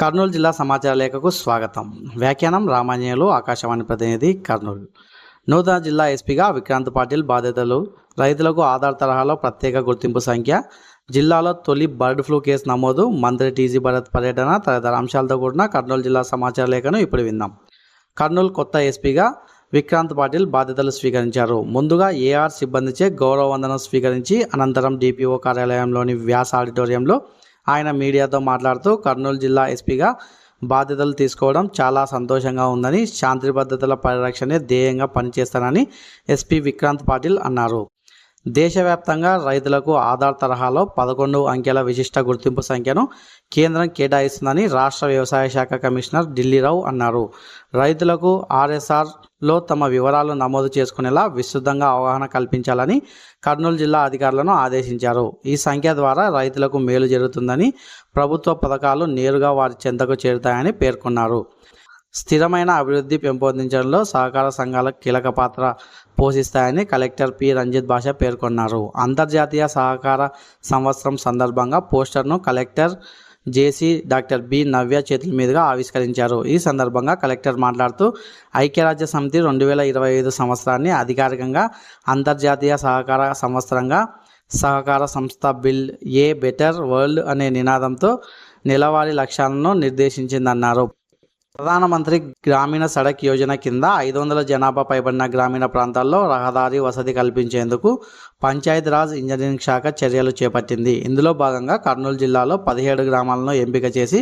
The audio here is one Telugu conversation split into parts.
కర్నూలు జిల్లా సమాచార లేఖకు స్వాగతం. వ్యాఖ్యానం రామాంజనేయులు ఆకాశవాణి ప్రతినిధి కర్నూలు. నూతన జిల్లా ఎస్పీగా విక్రాంత్ పాటిల్ బాధ్యతలు. రైతులకు ఆధార్ తరహాలో ప్రత్యేక గుర్తింపు సంఖ్య. జిల్లాలో తొలి బర్డ్ ఫ్లూ కేసు నమోదు. మంత్రి టీజీ భరత్ పర్యటన తదితర అంశాలతో కూడిన కర్నూలు జిల్లా సమాచార లేఖను ఇప్పుడు విందాం. కర్నూలు కొత్త ఎస్పీగా విక్రాంత్ పాటిల్ బాధ్యతలు స్వీకరించారు. ముందుగా ఏఆర్ సిబ్బందిచే గౌరవ వందనం స్వీకరించి అనంతరం డిపిఓ కార్యాలయంలోని వ్యాస ఆడిటోరియంలో ఆయన మీడియాతో మాట్లాడుతూ కర్నూలు జిల్లా ఎస్పీగా బాధ్యతలు తీసుకోవడం చాలా సంతోషంగా ఉందని శాంతి భద్రతల పరిరక్షణే ధ్యేయంగా పనిచేస్తానని ఎస్పీ విక్రాంత్ పాటిల్ అన్నారు. దేశవ్యాప్తంగా రైతులకు ఆధార్ తరహాలో పదకొండు అంకెల విశిష్ట గుర్తింపు సంఖ్యను కేంద్రం కేటాయిస్తుందని రాష్ట్ర వ్యవసాయ శాఖ కమిషనర్ ఢిల్లీరావు అన్నారు. రైతులకు ఆర్ఎస్ఆర్లో తమ వివరాలు నమోదు చేసుకునేలా విస్తృతంగా అవగాహన కల్పించాలని కర్నూలు జిల్లా అధికారులను ఆదేశించారు. ఈ సంఖ్య ద్వారా రైతులకు మేలు జరుగుతుందని ప్రభుత్వ పథకాలు నేరుగా వారి చెంతకు చేరుతాయని పేర్కొన్నారు. స్థిరమైన అభివృద్ధి పెంపొందించడంలో సహకార సంఘాల కీలక పాత్ర పోషిస్తాయని కలెక్టర్ పి. రంజిత్ భాష పేర్కొన్నారు. అంతర్జాతీయ సహకార సంవత్సరం సందర్భంగా పోస్టర్ను collector JC doctor B. Navya చేతుల మీదుగా ఆవిష్కరించారు. ఈ సందర్భంగా కలెక్టర్ మాట్లాడుతూ ఐక్యరాజ్య సమితి రెండు వేల ఇరవై ఐదు సంవత్సరాన్ని అధికారికంగా అంతర్జాతీయ సహకార సంవత్సరంగా సహకార సంస్థ బిల్ ఏ బెటర్ వరల్డ్ అనే నినాదంతో నెలవారీ లక్ష్యాలను నిర్దేశించిందన్నారు. ప్రధానమంత్రి గ్రామీణ సడక్ యోజన కింద ఐదు వందల జనాభా పైబడిన గ్రామీణ ప్రాంతాల్లో రహదారి వసతి కల్పించేందుకు పంచాయతీరాజ్ ఇంజనీరింగ్ శాఖ చర్యలు చేపట్టింది. ఇందులో భాగంగా కర్నూలు జిల్లాలో పదిహేడు గ్రామాలను ఎంపిక చేసి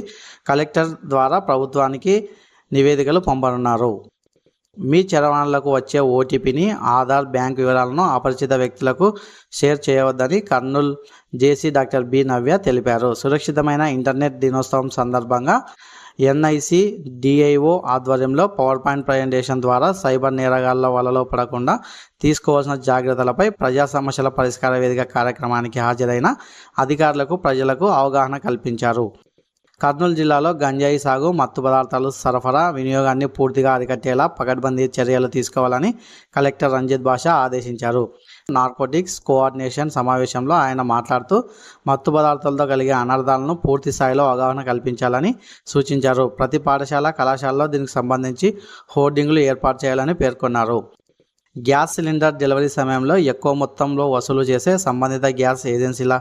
కలెక్టర్ ద్వారా ప్రభుత్వానికి నివేదికలు పంపనున్నారు. మీ చరవాణులకు వచ్చే ఓటీపీని ఆధార్ బ్యాంక్ వివరాలను అపరిచిత వ్యక్తులకు షేర్ చేయవద్దని Kurnool JC doctor B Navya తెలిపారు. సురక్షితమైన ఇంటర్నెట్ దినోత్సవం సందర్భంగా ఎన్ఐసి డిఐఓ ఆధ్వర్యంలో పవర్ పాయింట్ ప్రజెంటేషన్ ద్వారా సైబర్ నేరగాళ్ళ వలలో పడకుండా తీసుకోవాల్సిన జాగ్రత్తలపై ప్రజా సమస్యల పరిష్కార వేదిక కార్యక్రమానికి హాజరైన అధికారులకు ప్రజలకు అవగాహన కల్పించారు. కర్నూలు జిల్లాలో గంజాయి సాగు మత్తు పదార్థాలు సరఫరా వినియోగాన్ని పూర్తిగా అరికట్టేలా పకడ్బందీ చర్యలు తీసుకోవాలని కలెక్టర్ రంజిత్ భాష ఆదేశించారు. నార్కోటిక్స్ కోఆర్డినేషన్ సమావేశంలో ఆయన మాట్లాడుతూ మత్తు పదార్థాలతో కలిగే అనర్థాలను పూర్తి స్థాయిలో అవగాహన కల్పించాలని సూచించారు. ప్రతి పాఠశాల కళాశాలలో దీనికి సంబంధించి హోర్డింగ్లు ఏర్పాటు చేయాలని పేర్కొన్నారు. గ్యాస్ సిలిండర్ డెలివరీ సమయంలో ఎక్కువ మొత్తంలో వసూలు చేసే సంబంధిత గ్యాస్ ఏజెన్సీల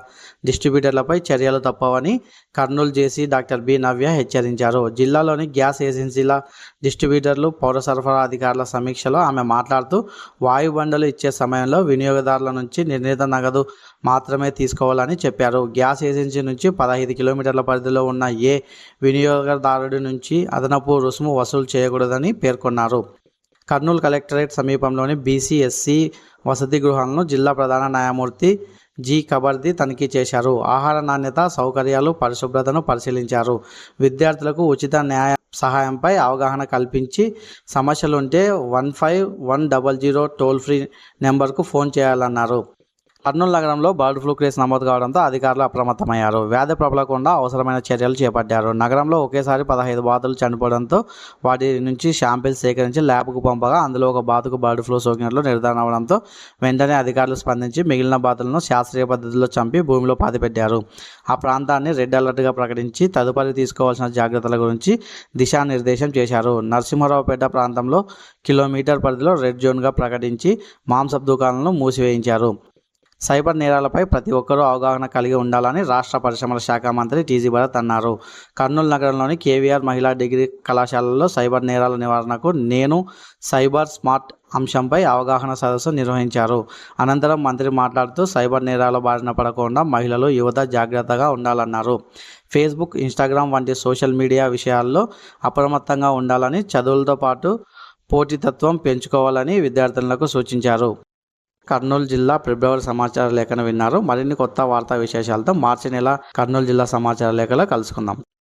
డిస్ట్రిబ్యూటర్లపై చర్యలు తప్పవని Kurnool JC doctor B Navya హెచ్చరించారు. జిల్లాలోని గ్యాస్ ఏజెన్సీల డిస్ట్రిబ్యూటర్లు పౌర సరఫరా అధికారుల సమీక్షలో ఆమె మాట్లాడుతూ వాయుబండలు ఇచ్చే సమయంలో వినియోగదారుల నుంచి నిర్ణీత నగదు మాత్రమే తీసుకోవాలని చెప్పారు. గ్యాస్ ఏజెన్సీ నుంచి పదహైదు కిలోమీటర్ల పరిధిలో ఉన్న ఏ వినియోగదారుడి నుంచి అదనపు రుసుము వసూలు చేయకూడదని పేర్కొన్నారు. కర్నూలు కలెక్టరేట్ సమీపంలోని బీసీఎస్సీ వసతి గృహాలను జిల్లా ప్రధాన న్యాయమూర్తి జి. కబర్ది తనిఖీ చేశారు. ఆహార నాణ్యత సౌకర్యాలు పరిశుభ్రతను పరిశీలించారు. విద్యార్థులకు ఉచిత న్యాయ సహాయంపై అవగాహన కల్పించి సమస్యలుంటే one five one double zero toll free నెంబర్కు ఫోన్ చేయాలన్నారు. కర్నూలు నగరంలో బర్డ్ ఫ్లూ కేసు నమోదు కావడంతో అధికారులు అప్రమత్తమయ్యారు. వ్యాధి ప్రబలకుండా అవసరమైన చర్యలు చేపట్టారు. నగరంలో ఒకేసారి పదహైదు బాతులు చనిపోవడంతో వాటి నుంచి శాంపిల్స్ సేకరించి ల్యాబ్కు పంపగా అందులో ఒక బాతుకు బర్డ్ ఫ్లూ సోకినట్లు నిర్ధారణ అవడంతో వెంటనే అధికారులు స్పందించి మిగిలిన బాతులను శాస్త్రీయ పద్ధతిలో చంపి భూమిలో పాతిపెట్టారు. ఆ ప్రాంతాన్ని రెడ్ అలర్ట్గా ప్రకటించి తదుపరి తీసుకోవాల్సిన జాగ్రత్తల గురించి దిశానిర్దేశం చేశారు. నరసింహారావుపేట ప్రాంతంలో కిలోమీటర్ పరిధిలో రెడ్ జోన్గా ప్రకటించి మాంసపు దుకాణాలను మూసివేయించారు. సైబర్ నేరాలపై ప్రతి ఒక్కరూ అవగాహన కలిగి ఉండాలని రాష్ట్ర పరిశ్రమల శాఖ మంత్రి టీజీ భరత్ అన్నారు. కర్నూలు నగరంలోని కేవీఆర్ మహిళా డిగ్రీ కళాశాలలో సైబర్ నేరాల నివారణకు నేను సైబర్ స్మార్ట్ అంశంపై అవగాహన సదస్సు నిర్వహించారు. అనంతరం మంత్రి మాట్లాడుతూ సైబర్ నేరాల బారిన పడకుండా మహిళలు యువత జాగ్రత్తగా ఉండాలన్నారు. ఫేస్బుక్ ఇన్స్టాగ్రామ్ వంటి సోషల్ మీడియా విషయాల్లో అప్రమత్తంగా ఉండాలని చదువులతో పాటు పోటీతత్వం పెంచుకోవాలని విద్యార్థులకు సూచించారు. కర్నూలు జిల్లా ఫిబ్రవరి సమాచార లేఖను విన్నారు. మరిన్ని కొత్త వార్తా విశేషాలతో మార్చి నెల కర్నూలు జిల్లా సమాచార లేఖలో కలుసుకుందాం.